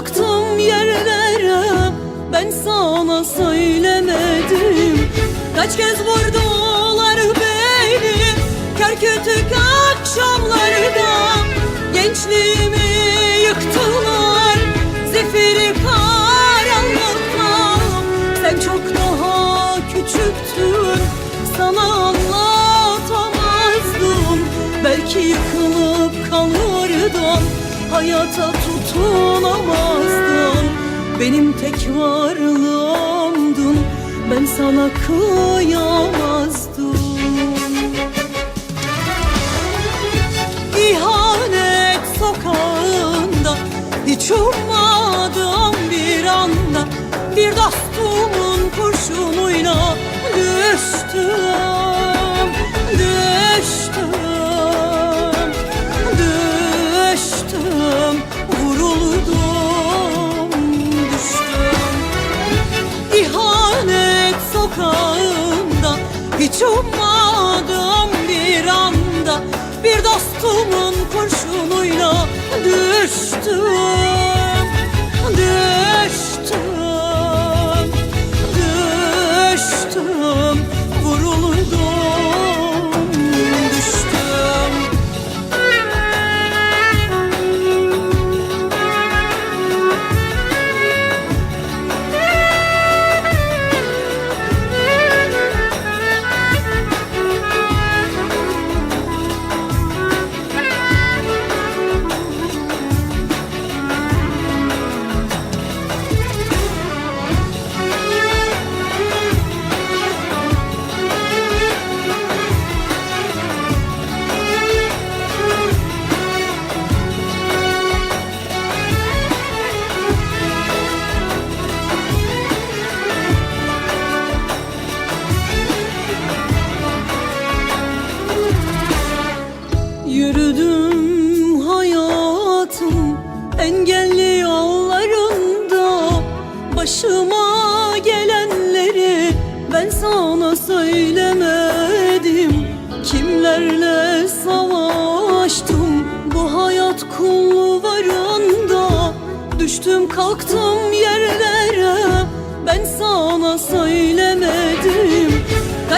Kalktım yerlere ben sana söylemedim. Kaç kez vurdular beni Kör kütük akşamlarda. Gençliğimi yıktılar Zifiri karanlıkta Sen çok daha küçüktün Sana anlatamazdım. Belki yıkılıp kalırdım Hayata tutunamazdın Benim tek varlığımdın. Ben sana kıyamazdım. İhanet sokağında Hiç ummadığım bir anda Bir dostumun kurşunuyla Düştüm, Ummadığım bir anda. Bir dostumun kurşunuyla Düştüm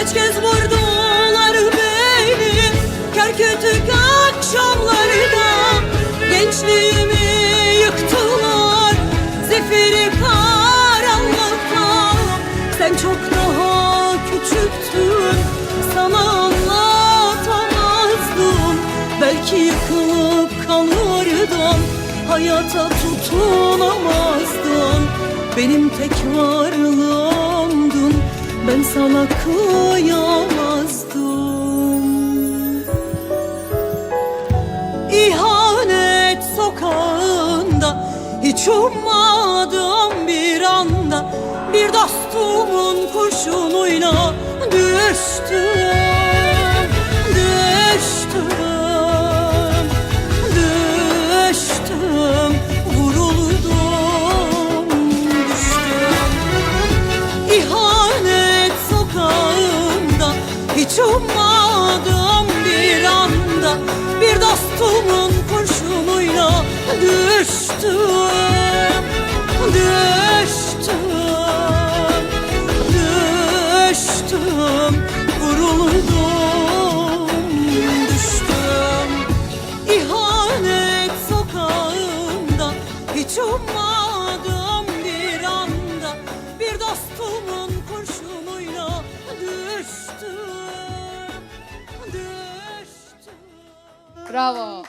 Kaç kez vurdular beni? Kör kütük akşamlarda Gençliğimi yıktılar. Zifiri karanlıkta Sen çok daha küçüktün. Sana anlatamazdım. Belki yıkılıp kalırdım Hayata tutunamazdın. Benim tek varlığımdın Ben sana kıyamazdım. İhanet sokağında Hiç ummadığım bir anda Bir dostumun kurşunuyla Dostumun kurşunuyla Düştüm, düştüm Bravo.